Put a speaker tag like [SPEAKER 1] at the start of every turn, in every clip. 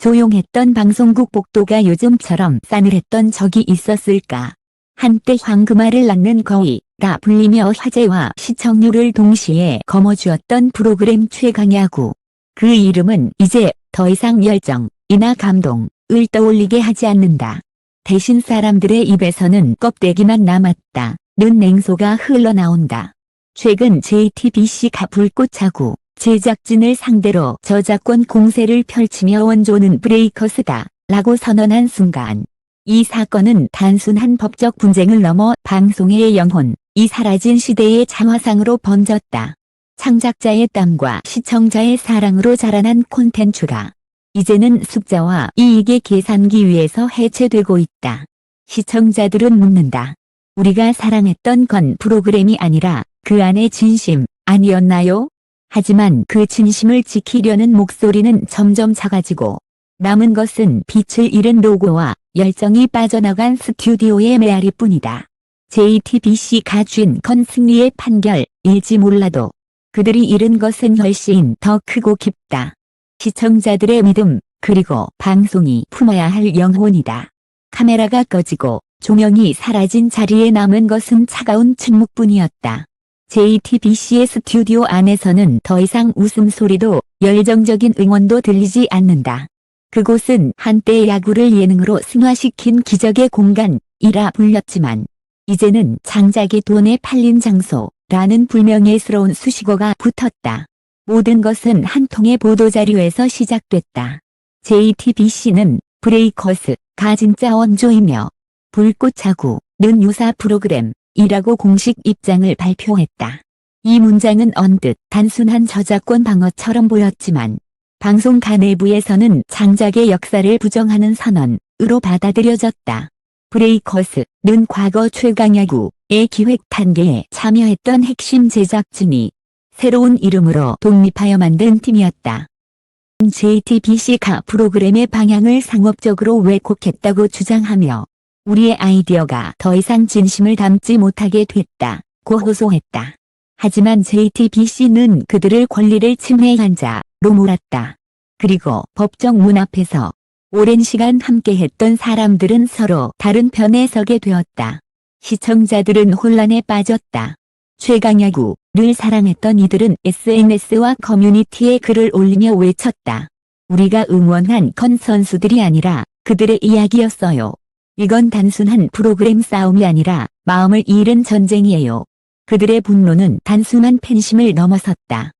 [SPEAKER 1] 조용했던 방송국 복도가 요즘처럼 싸늘했던 적이 있었을까. 한때 황금알을 낳는 거위가 불리며 화제와 시청률을 동시에 거머쥐었던 프로그램 최강야구. 그 이름은 이제 더 이상 열정이나 감동을 떠올리게 하지 않는다. 대신 사람들의 입에서는 껍데기만 남았다. 는 냉소가 흘러나온다. 최근 JTBC가 불꽃차고 제작진을 상대로 저작권 공세를 펼치며 원조는 브레이커스다 라고 선언한 순간 이 사건은 단순한 법적 분쟁을 넘어 방송의 영혼, 이 사라진 시대의 자화상으로 번졌다. 창작자의 땀과 시청자의 사랑으로 자라난 콘텐츠가 이제는 숫자와 이익의 계산기 위에서 해체되고 있다. 시청자들은 묻는다. 우리가 사랑했던 건 프로그램이 아니라 그 안의 진심 아니었나요? 하지만 그 진심을 지키려는 목소리는 점점 작아지고 남은 것은 빛을 잃은 로고와 열정이 빠져나간 스튜디오의 메아리뿐이다. JTBC가 쥔건 승리의 판결일지 몰라도 그들이 잃은 것은 훨씬 더 크고 깊다. 시청자들의 믿음, 그리고 방송이 품어야 할 영혼이다. 카메라가 꺼지고 조명이 사라진 자리에 남은 것은 차가운 침묵뿐이었다. JTBC의 스튜디오 안에서는 더 이상 웃음소리도 열정적인 응원도 들리지 않는다. 그곳은 한때 야구를 예능으로 승화시킨 기적의 공간이라 불렸지만 이제는 장작이 돈에 팔린 장소라는 불명예스러운 수식어가 붙었다. 모든 것은 한 통의 보도자료에서 시작됐다. JTBC는 브레이커스가 진짜 원조이며 불꽃차구는 유사 프로그램 이라고 공식 입장을 발표했다. 이 문장은 언뜻 단순한 저작권 방어처럼 보였지만 방송가 내부에서는 장작의 역사를 부정하는 선언으로 받아들여졌다. 브레이커스는 과거 최강야구의 기획 단계에 참여했던 핵심 제작진이 새로운 이름으로 독립하여 만든 팀이었다. JTBC가 프로그램의 방향을 상업적으로 왜곡했다고 주장하며 우리의 아이디어가 더 이상 진심을 담지 못하게 됐다 고 호소했다. 하지만 JTBC는 그들을 권리를 침해한 자로 몰았다. 그리고 법정 문 앞에서 오랜 시간 함께했던 사람들은 서로 다른 편에 서게 되었다. 시청자들은 혼란에 빠졌다. 최강야구를 사랑했던 이들은 SNS와 커뮤니티에 글을 올리며 외쳤다. 우리가 응원한 건 선수들이 아니라 그들의 이야기였어요. 이건 단순한 프로그램 싸움이 아니라 마음을 잃은 전쟁이에요. 그들의 분노는 단순한 팬심을 넘어섰다.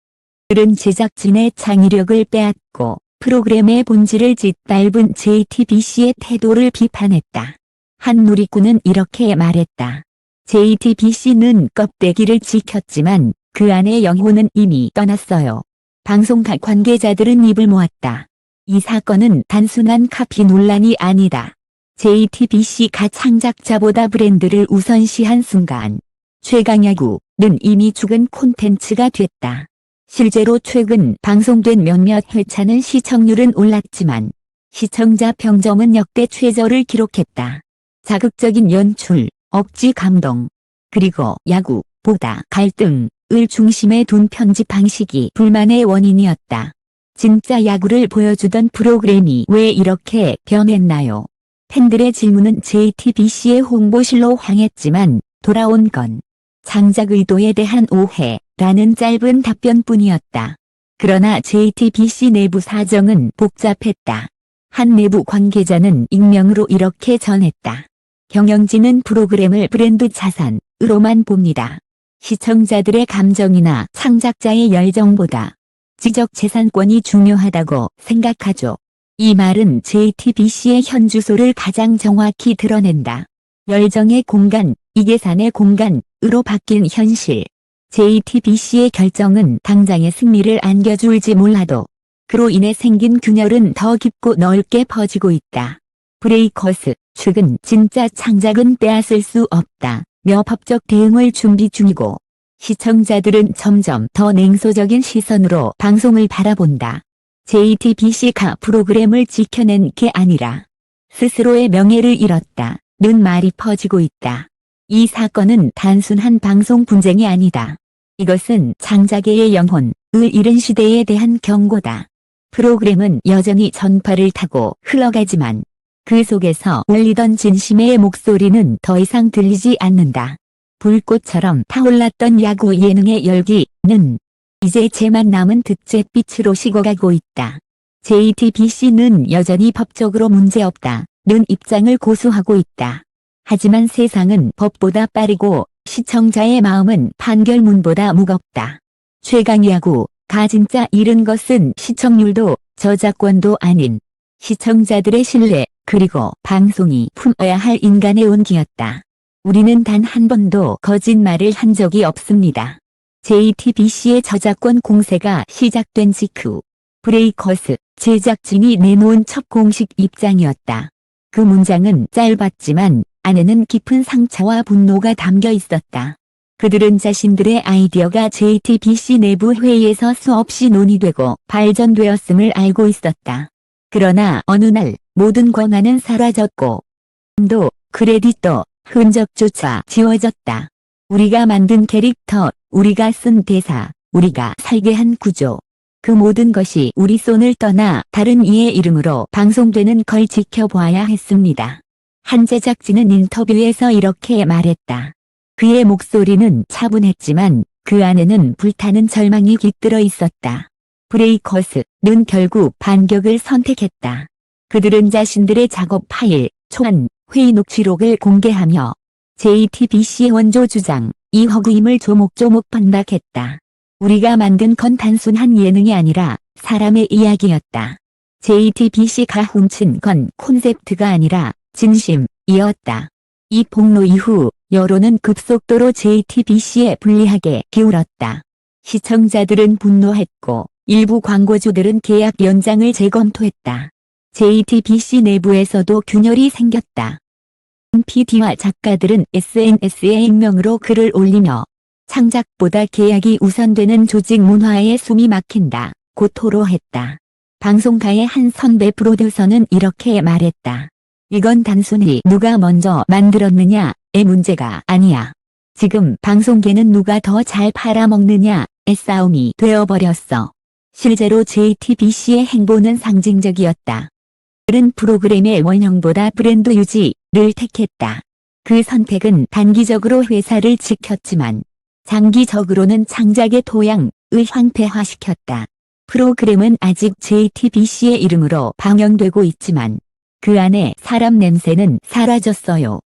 [SPEAKER 1] 그들은 제작진의 창의력을 빼앗고 프로그램의 본질을 짓밟은 JTBC의 태도를 비판했다. 한 누리꾼은 이렇게 말했다. JTBC는 껍데기를 지켰지만 그 안의 영혼은 이미 떠났어요. 방송가 관계자들은 입을 모았다. 이 사건은 단순한 카피 논란이 아니다. JTBC가 창작자보다 브랜드를 우선시한 순간 최강야구는 이미 죽은 콘텐츠가 됐다. 실제로 최근 방송된 몇몇 회차는 시청률은 올랐지만 시청자 평점은 역대 최저를 기록했다. 자극적인 연출, 억지 감동, 그리고 야구보다 갈등을 중심에 둔 편집 방식이 불만의 원인이었다. 진짜 야구를 보여주던 프로그램이 왜 이렇게 변했나요? 팬들의 질문은 JTBC의 홍보실로 향했지만 돌아온 건 장작 의도에 대한 오해라는 짧은 답변뿐이었다. 그러나 JTBC 내부 사정은 복잡했다. 한 내부 관계자는 익명으로 이렇게 전했다. 경영진은 프로그램을 브랜드 자산으로만 봅니다. 시청자들의 감정이나 창작자의 열정보다 지적 재산권이 중요하다고 생각하죠. 이 말은 JTBC의 현 주소를 가장 정확히 드러낸다. 열정의 공간, 이계산의 공간으로 바뀐 현실. JTBC의 결정은 당장의 승리를 안겨줄지 몰라도 그로 인해 생긴 균열은 더 깊고 넓게 퍼지고 있다. 브레이커스 측은 진짜 창작은 빼앗을 수 없다. 며 법적 대응을 준비 중이고 시청자들은 점점 더 냉소적인 시선으로 방송을 바라본다. JTBC가 프로그램을 지켜낸 게 아니라 스스로의 명예를 잃었다. 는 말이 퍼지고 있다. 이 사건은 단순한 방송 분쟁이 아니다. 이것은 장자계의 영혼을 잃은 시대에 대한 경고다. 프로그램은 여전히 전파를 타고 흘러가지만 그 속에서 울리던 진심의 목소리는 더 이상 들리지 않는다. 불꽃처럼 타올랐던 야구 예능의 열기는 이제 제만 남은 듣제빛으로 식어가고 있다. JTBC는 여전히 법적으로 문제없다 는 입장을 고수하고 있다. 하지만 세상은 법보다 빠르고 시청자의 마음은 판결문보다 무겁다. 최강야구, 가 진짜 잃은 것은 시청률도 저작권도 아닌 시청자들의 신뢰 그리고 방송이 품어야 할 인간의 온기였다. 우리는 단 한 번도 거짓말을 한 적이 없습니다. JTBC의 저작권 공세가 시작된 직후 브레이커스 제작진이 내놓은 첫 공식 입장이었다. 그 문장은 짧았지만 안에는 깊은 상처와 분노가 담겨 있었다. 그들은 자신들의 아이디어가 JTBC 내부 회의에서 수없이 논의되고 발전되었음을 알고 있었다. 그러나 어느 날 모든 권한은 사라졌고 도 크레딧도 흔적조차 지워졌다. 우리가 만든 캐릭터, 우리가 쓴 대사, 우리가 살게 한 구조. 그 모든 것이 우리 손을 떠나 다른 이의 이름으로 방송되는 걸 지켜봐야 했습니다. 한 제작진은 인터뷰에서 이렇게 말했다. 그의 목소리는 차분했지만 그 안에는 불타는 절망이 깃들어 있었다. 브레이커스는 결국 반격을 선택했다. 그들은 자신들의 작업 파일, 초안, 회의 녹취록을 공개하며 JTBC 원조 주장, 이 허구임을 조목조목 반박했다. 우리가 만든 건 단순한 예능이 아니라 사람의 이야기였다. JTBC가 훔친 건 콘셉트가 아니라 진심이었다. 이 폭로 이후 여론은 급속도로 JTBC에 불리하게 기울었다. 시청자들은 분노했고 일부 광고주들은 계약 연장을 재검토했다. JTBC 내부에서도 균열이 생겼다. PD와 작가들은 SNS에 익명으로 글을 올리며 창작보다 계약이 우선되는 조직 문화에 숨이 막힌다. 고 토로했다. 방송가의 한 선배 프로듀서는 이렇게 말했다. 이건 단순히 누가 먼저 만들었느냐의 문제가 아니야. 지금 방송계는 누가 더 잘 팔아먹느냐의 싸움이 되어버렸어. 실제로 JTBC의 행보는 상징적이었다. 그는 프로그램의 원형보다 브랜드 유지 를 택했다. 그 선택은 단기적으로 회사를 지켰지만 장기적으로는 창작의 토양을 황폐화시켰다. 프로그램은 아직 JTBC의 이름으로 방영되고 있지만 그 안에 사람 냄새는 사라졌어요.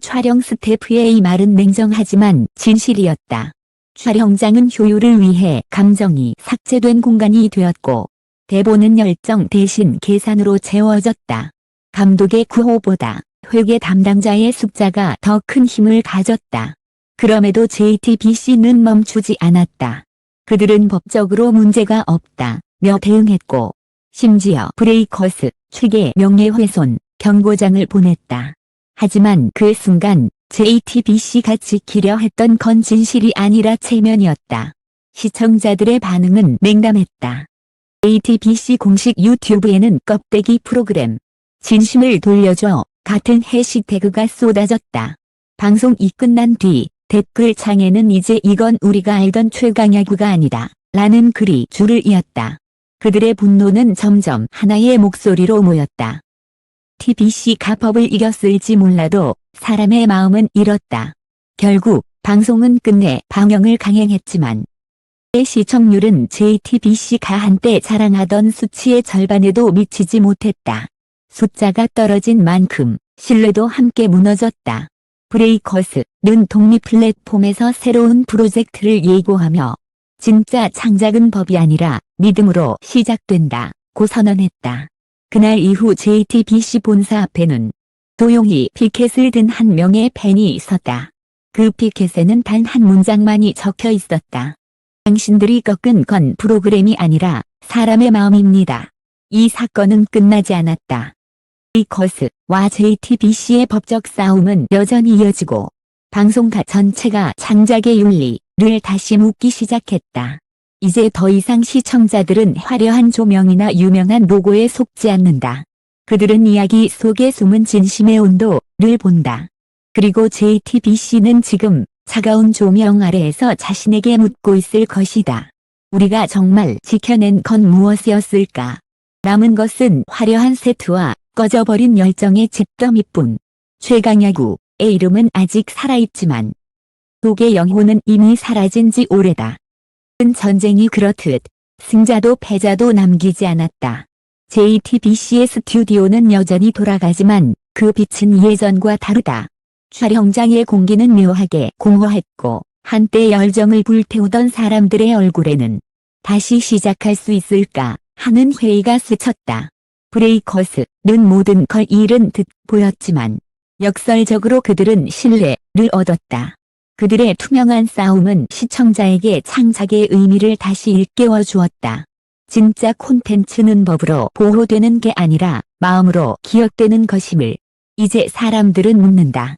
[SPEAKER 1] 촬영 스태프의 이 말은 냉정하지만 진실이었다. 촬영장은 효율을 위해 감정이 삭제된 공간이 되었고 대본은 열정 대신 계산으로 채워졌다. 감독의 구호보다 회계 담당자의 숫자가 더 큰 힘을 가졌다. 그럼에도 JTBC는 멈추지 않았다. 그들은 법적으로 문제가 없다 며 대응했고 심지어 브레이커스 측에 명예훼손 경고장을 보냈다. 하지만 그 순간 JTBC가 지키려 했던 건 진실이 아니라 체면이었다. 시청자들의 반응은 냉담했다. JTBC 공식 유튜브에는 껍데기 프로그램 진심을 돌려줘 같은 해 시태그가 쏟아졌다. 방송이 끝난 뒤 댓글 창에는 이제 이건 우리가 알던 최강야구가 아니다. 라는 글이 줄을 이었다. 그들의 분노는 점점 하나의 목소리로 모였다. TBC가 법을 이겼을지 몰라도 사람의 마음은 잃었다. 결국 방송은 끝내 방영을 강행했지만 시청률은 JTBC가 한때 자랑하던 수치의 절반에도 미치지 못했다. 숫자가 떨어진 만큼 신뢰도 함께 무너졌다. 브레이커스는 독립 플랫폼에서 새로운 프로젝트를 예고하며 진짜 창작은 법이 아니라 믿음으로 시작된다. 고 선언했다. 그날 이후 JTBC 본사 앞에는 조용히 피켓을 든 한 명의 팬이 있었다. 그 피켓에는 단 한 문장만이 적혀 있었다. 당신들이 꺾은 건 프로그램이 아니라 사람의 마음입니다. 이 사건은 끝나지 않았다. 이커스와 JTBC의 법적 싸움은 여전히 이어지고 방송가 전체가 창작의 윤리를 다시 묻기 시작했다. 이제 더 이상 시청자들은 화려한 조명이나 유명한 로고에 속지 않는다. 그들은 이야기 속에 숨은 진심의 온도를 본다. 그리고 JTBC는 지금 차가운 조명 아래에서 자신에게 묻고 있을 것이다. 우리가 정말 지켜낸 건 무엇이었을까? 남은 것은 화려한 세트와 꺼져버린 열정의 집더미뿐. 최강야구의 이름은 아직 살아있지만 독의 영혼은 이미 사라진 지 오래다. 전쟁이 그렇듯 승자도 패자도 남기지 않았다. JTBC의 스튜디오는 여전히 돌아가지만 그 빛은 예전과 다르다. 촬영장의 공기는 묘하게 공허했고 한때 열정을 불태우던 사람들의 얼굴에는 다시 시작할 수 있을까 하는 회의가 스쳤다. 브레이커스 는 모든 걸 잃은 듯 보였지만 역설적으로 그들은 신뢰를 얻었다. 그들의 투명한 싸움은 시청자에게 창작의 의미를 다시 일깨워 주었다. 진짜 콘텐츠는 법으로 보호되는 게 아니라 마음으로 기억되는 것임을 이제 사람들은 묻는다.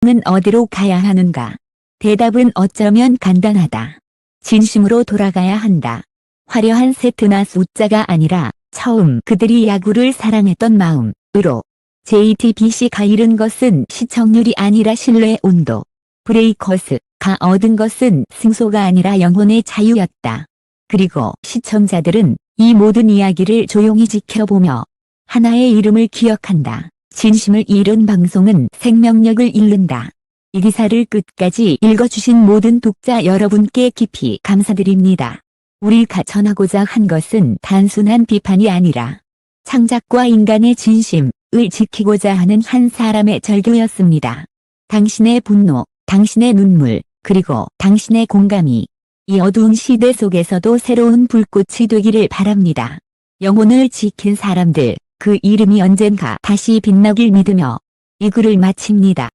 [SPEAKER 1] 는 어디로 가야 하는가? 대답은 어쩌면 간단하다. 진심으로 돌아가야 한다. 화려한 세트나 숫자가 아니라 처음 그들이 야구를 사랑했던 마음으로 JTBC가 잃은 것은 시청률이 아니라 신뢰의 온도. 브레이커스가 얻은 것은 승소가 아니라 영혼의 자유였다. 그리고 시청자들은 이 모든 이야기를 조용히 지켜보며 하나의 이름을 기억한다. 진심을 잃은 방송은 생명력을 잃는다. 이 기사를 끝까지 읽어주신 모든 독자 여러분께 깊이 감사드립니다. 우리가 전하고자 한 것은 단순한 비판이 아니라 창작과 인간의 진심을 지키고자 하는 한 사람의 절규였습니다. 당신의 분노, 당신의 눈물, 그리고 당신의 공감이 이 어두운 시대 속에서도 새로운 불꽃이 되기를 바랍니다. 영혼을 지킨 사람들, 그 이름이 언젠가 다시 빛나길 믿으며 이 글을 마칩니다.